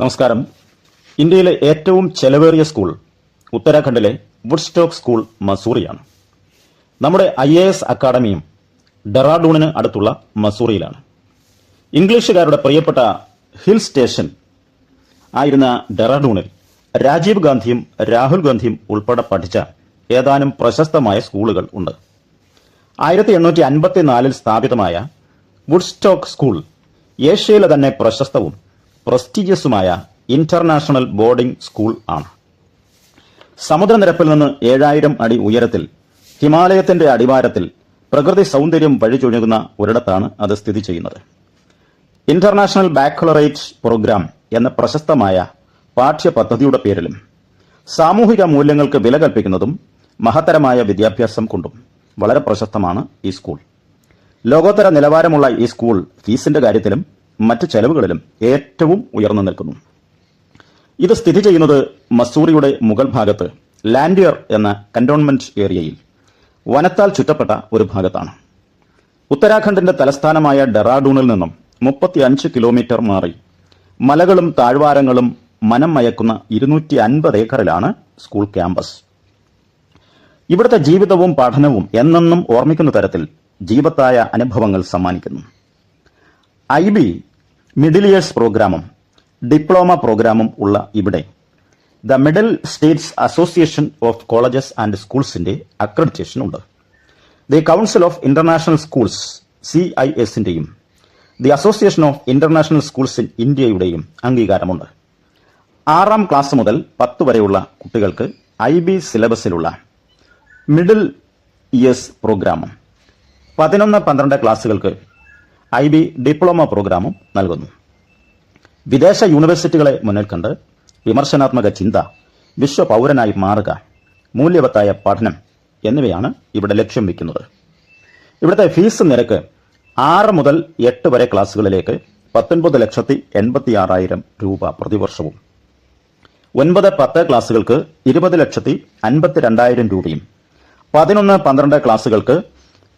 നമസ്കാരം. ഇന്ത്യയിലെ ഏറ്റവും ചെലവേറിയ സ്കൂൾ ഉത്തരാഖണ്ഡിലെ വുഡ്സ്റ്റോക്ക് സ്കൂൾ മസൂറിയാണ്. നമ്മുടെ ഐ എ എസ് അക്കാഡമിയും ഡെറാഡൂണിന് അടുത്തുള്ള മസൂറിയിലാണ്. ഇംഗ്ലീഷുകാരുടെ പ്രിയപ്പെട്ട ഹിൽ സ്റ്റേഷൻ ആയിരുന്ന ഡെറാഡൂണിൽ രാജീവ് ഗാന്ധിയും രാഹുൽ ഗാന്ധിയും ഉൾപ്പെടെ പഠിച്ച ഏതാനും പ്രശസ്തമായ സ്കൂളുകൾ ഉണ്ട്. ആയിരത്തി എണ്ണൂറ്റി അൻപത്തിനാലിൽ സ്ഥാപിതമായ വുഡ്സ്റ്റോക്ക് സ്കൂൾ ഏഷ്യയിലെ തന്നെ പ്രശസ്തവും പ്രസ്റ്റീജിയസുമായ ഇന്റർനാഷണൽ ബോർഡിംഗ് സ്കൂൾ ആണ്. സമുദ്രനിരപ്പിൽ നിന്ന് ഏഴായിരം അടി ഉയരത്തിൽ ഹിമാലയത്തിന്റെ അടിവാരത്തിൽ പ്രകൃതി സൗന്ദര്യം വഴിചൊഴുകുന്ന ഒരിടത്താണ് അത് സ്ഥിതി ചെയ്യുന്നത്. ഇന്റർനാഷണൽ ബാക്കുലറേറ്റ് പ്രോഗ്രാം എന്ന പ്രശസ്തമായ പാഠ്യപദ്ധതിയുടെ പേരിലും സാമൂഹിക മൂല്യങ്ങൾക്ക് വില കൽപ്പിക്കുന്നതും മഹത്തരമായ വിദ്യാഭ്യാസം കൊണ്ടും വളരെ പ്രശസ്തമാണ് ഈ സ്കൂൾ. ലോകോത്തര നിലവാരമുള്ള ഈ സ്കൂൾ ഫീസിന്റെ കാര്യത്തിലും മറ്റ് ചെലവുകളിലും ഏറ്റവും ഉയർന്നു നിൽക്കുന്നു. ഇത് സ്ഥിതി ചെയ്യുന്നത് മസൂറിയുടെ മുഗൾ ഭാഗത്ത് ലാൻഡിയർ എന്ന കന്റോൺമെന്റ് ഏരിയയിൽ. വനത്താൽ ചുറ്റപ്പെട്ട ഒരു ഭാഗത്താണ്. ഉത്തരാഖണ്ഡിന്റെ തലസ്ഥാനമായ ഡെറാഡൂണിൽ നിന്നും മുപ്പത്തിയഞ്ച് കിലോമീറ്റർ മാറി. മലകളും താഴ്വാരങ്ങളും മനം മയക്കുന്ന ഇരുന്നൂറ്റി അൻപത് ഏക്കറിലാണ് സ്കൂൾ ക്യാമ്പസ്. ഇവിടുത്തെ ജീവിതവും പഠനവും എന്നെന്നും ഓർമ്മിക്കുന്ന തരത്തിൽ ജീവത്തായ അനുഭവങ്ങൾ സമ്മാനിക്കുന്നു. ഐ ബി മിഡിൽ ഇയേഴ്സ് പ്രോഗ്രാമും ഡിപ്ലോമ പ്രോഗ്രാമും ഉള്ള ഇവിടെ the middle states association of colleges and സ്കൂൾസിന്റെ accreditation ഉണ്ട്. The council of international schools C I എസിന്റെയും the association of international schools in ഇന്ത്യയുടെയും അംഗീകാരമുണ്ട്. ആറാം ക്ലാസ് മുതൽ പത്ത് വരെയുള്ള കുട്ടികൾക്ക് ഐ ബി സിലബസിലുള്ള മിഡിൽ ഇയേഴ്സ് പ്രോഗ്രാമും പതിനൊന്ന് പന്ത്രണ്ട് ക്ലാസ്സുകൾക്ക് ഐ ബി ഡിപ്ലോമ പ്രോഗ്രാമും നൽകുന്നു. വിദേശ യൂണിവേഴ്സിറ്റികളെ മുന്നിൽ കണ്ട് വിമർശനാത്മക ചിന്ത വിശ്വ പൗരനായി മാറുക മൂല്യവത്തായ പഠനം എന്നിവയാണ് ഇവിടെ ലക്ഷ്യം വയ്ക്കുന്നത്. ഇവിടുത്തെ ഫീസ് നിരക്ക് ആറ് മുതൽ എട്ട് വരെ ക്ലാസ്സുകളിലേക്ക് പത്തൊൻപത് ലക്ഷത്തി എൺപത്തി ആറായിരം രൂപ പ്രതിവർഷവും. ഒൻപത് പത്ത് ക്ലാസ്സുകൾക്ക് ഇരുപത് ലക്ഷത്തി അൻപത്തി രണ്ടായിരം രൂപയും പതിനൊന്ന് പന്ത്രണ്ട് ക്ലാസ്സുകൾക്ക്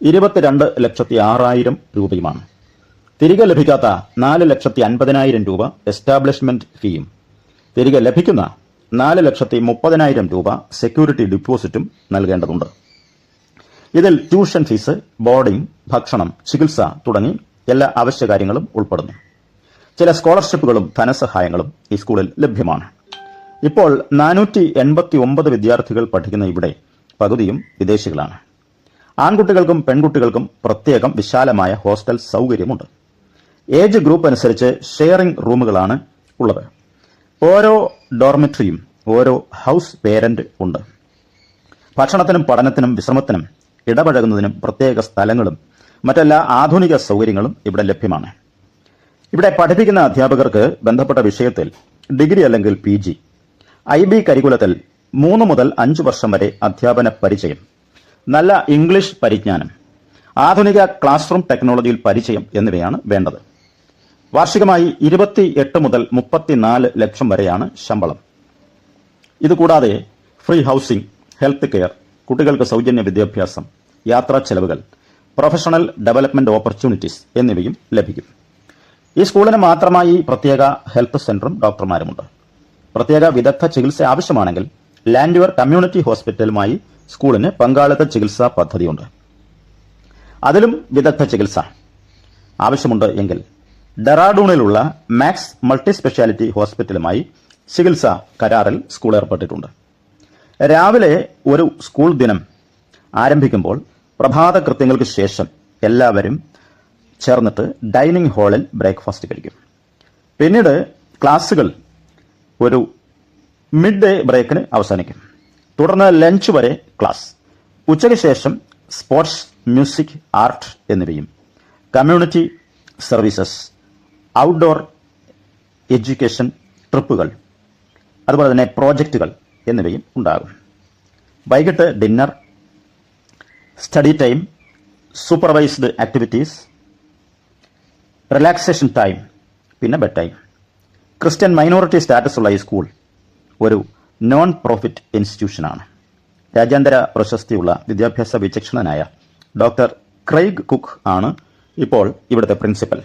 ഇരുപത്തിരണ്ട് ലക്ഷത്തി ആറായിരം രൂപയുമാണ്. തിരികെ ലഭിക്കാത്ത നാല് ലക്ഷത്തി അൻപതിനായിരം രൂപ എസ്റ്റാബ്ലിഷ്മെന്റ് ഫീയും തിരികെ ലഭിക്കുന്ന നാല് ലക്ഷത്തി മുപ്പതിനായിരം രൂപ സെക്യൂരിറ്റി ഡിപ്പോസിറ്റും നൽകേണ്ടതുണ്ട്. ഇതിൽ ട്യൂഷൻ ഫീസ് ബോർഡിംഗ് ഭക്ഷണം ചികിത്സ തുടങ്ങി എല്ലാ അവശ്യ കാര്യങ്ങളും ഉൾപ്പെടുന്നു. ചില സ്കോളർഷിപ്പുകളും ധനസഹായങ്ങളും ഈ സ്കൂളിൽ ലഭ്യമാണ്. ഇപ്പോൾ നാനൂറ്റി എൺപത്തി ഒമ്പത് വിദ്യാർത്ഥികൾ പഠിക്കുന്ന ഇവിടെ പകുതിയും വിദേശികളാണ്. ആൺകുട്ടികൾക്കും പെൺകുട്ടികൾക്കും പ്രത്യേകം വിശാലമായ ഹോസ്റ്റൽ സൗകര്യമുണ്ട്. ഏജ് ഗ്രൂപ്പ് അനുസരിച്ച് ഷെയറിംഗ് റൂമുകളാണ് ഉള്ളത്. ഓരോ ഡോർമെട്രിയും ഓരോ ഹൗസ് പേരന്റ് ഉണ്ട്. ഭക്ഷണത്തിനും പഠനത്തിനും വിശ്രമത്തിനും ഇടപഴകുന്നതിനും പ്രത്യേക സ്ഥലങ്ങളും മറ്റെല്ലാ ആധുനിക സൗകര്യങ്ങളും ഇവിടെ ലഭ്യമാണ്. ഇവിടെ പഠിപ്പിക്കുന്ന അധ്യാപകർക്ക് ബന്ധപ്പെട്ട വിഷയത്തിൽ ഡിഗ്രി അല്ലെങ്കിൽ പി ജി ഐ ബി കരികുലത്തിൽ മൂന്ന് മുതൽ അഞ്ച് വർഷം വരെ അധ്യാപന പരിചയം നല്ല ഇംഗ്ലീഷ് പരിജ്ഞാനം ആധുനിക ക്ലാസ് റൂം ടെക്നോളജിയിൽ പരിചയം എന്നിവയാണ് വേണ്ടത്. വാർഷികമായി ഇരുപത്തി എട്ട് മുതൽ മുപ്പത്തിനാല് ലക്ഷം വരെയാണ് ശമ്പളം. ഇതുകൂടാതെ ഫ്രീ ഹൗസിംഗ് ഹെൽത്ത് കെയർ കുട്ടികൾക്ക് സൗജന്യ വിദ്യാഭ്യാസം യാത്രാ ചെലവുകൾ പ്രൊഫഷണൽ ഡെവലപ്മെന്റ് ഓപ്പർച്യൂണിറ്റീസ് എന്നിവയും ലഭിക്കും. ഈ സ്കൂളിന് മാത്രമായി പ്രത്യേക ഹെൽത്ത് സെന്ററും ഡോക്ടർമാരുമുണ്ട്. പ്രത്യേക വിദഗ്ധ ചികിത്സ ആവശ്യമാണെങ്കിൽ ലാൻഡ്യുവർ കമ്മ്യൂണിറ്റി ഹോസ്പിറ്റലുമായി സ്കൂളിന് പങ്കാളിത്ത ചികിത്സാ പദ്ധതിയുണ്ട്. അതിലും വിദഗ്ധ ചികിത്സ ആവശ്യമുണ്ട് എങ്കിൽ ഡെറാഡൂണിലുള്ള മാക്സ് മൾട്ടി സ്പെഷ്യാലിറ്റി ഹോസ്പിറ്റലുമായി ചികിത്സ കരാറിൽ സ്കൂൾ ഏർപ്പെട്ടിട്ടുണ്ട്. രാവിലെ ഒരു സ്കൂൾ ദിനം ആരംഭിക്കുമ്പോൾ പ്രഭാത കൃത്യങ്ങൾക്ക് ശേഷം എല്ലാവരും ചേർന്നിട്ട് ഡൈനിങ് ഹാളിൽ ബ്രേക്ക്ഫാസ്റ്റ് കഴിക്കും. പിന്നീട് ക്ലാസ്സുകൾ ഒരു മിഡ് ഡേ ബ്രേക്കിന് അവസാനിക്കും. തുടർന്ന് ലഞ്ച് വരെ ക്ലാസ്. ഉച്ചയ്ക്ക് ശേഷം സ്പോർട്സ് മ്യൂസിക് ആർട്ട് എന്നിവയും കമ്മ്യൂണിറ്റി സർവീസസ് ഔട്ട്ഡോർ എഡ്യൂക്കേഷൻ ട്രിപ്പുകൾ അതുപോലെ തന്നെ പ്രോജക്റ്റുകൾ എന്നിവയും ഉണ്ടാകും. വൈകിട്ട് dinner study time supervised activities relaxation time പിന്നെ bed time Christian minority status ഉള്ള ഈ സ്കൂൾ ഒരു നോൺ പ്രോഫിറ്റ് ഇൻസ്റ്റിറ്റ്യൂഷനാണ് രാജ്യാന്തര പ്രശസ്തിയുള്ള വിദ്യാഭ്യാസ വിചക്ഷണനായ ഡോക്ടർ ക്രൈഗ് കുക്ക് ആണ് ഇപ്പോൾ ഇവിടുത്തെ പ്രിൻസിപ്പൽ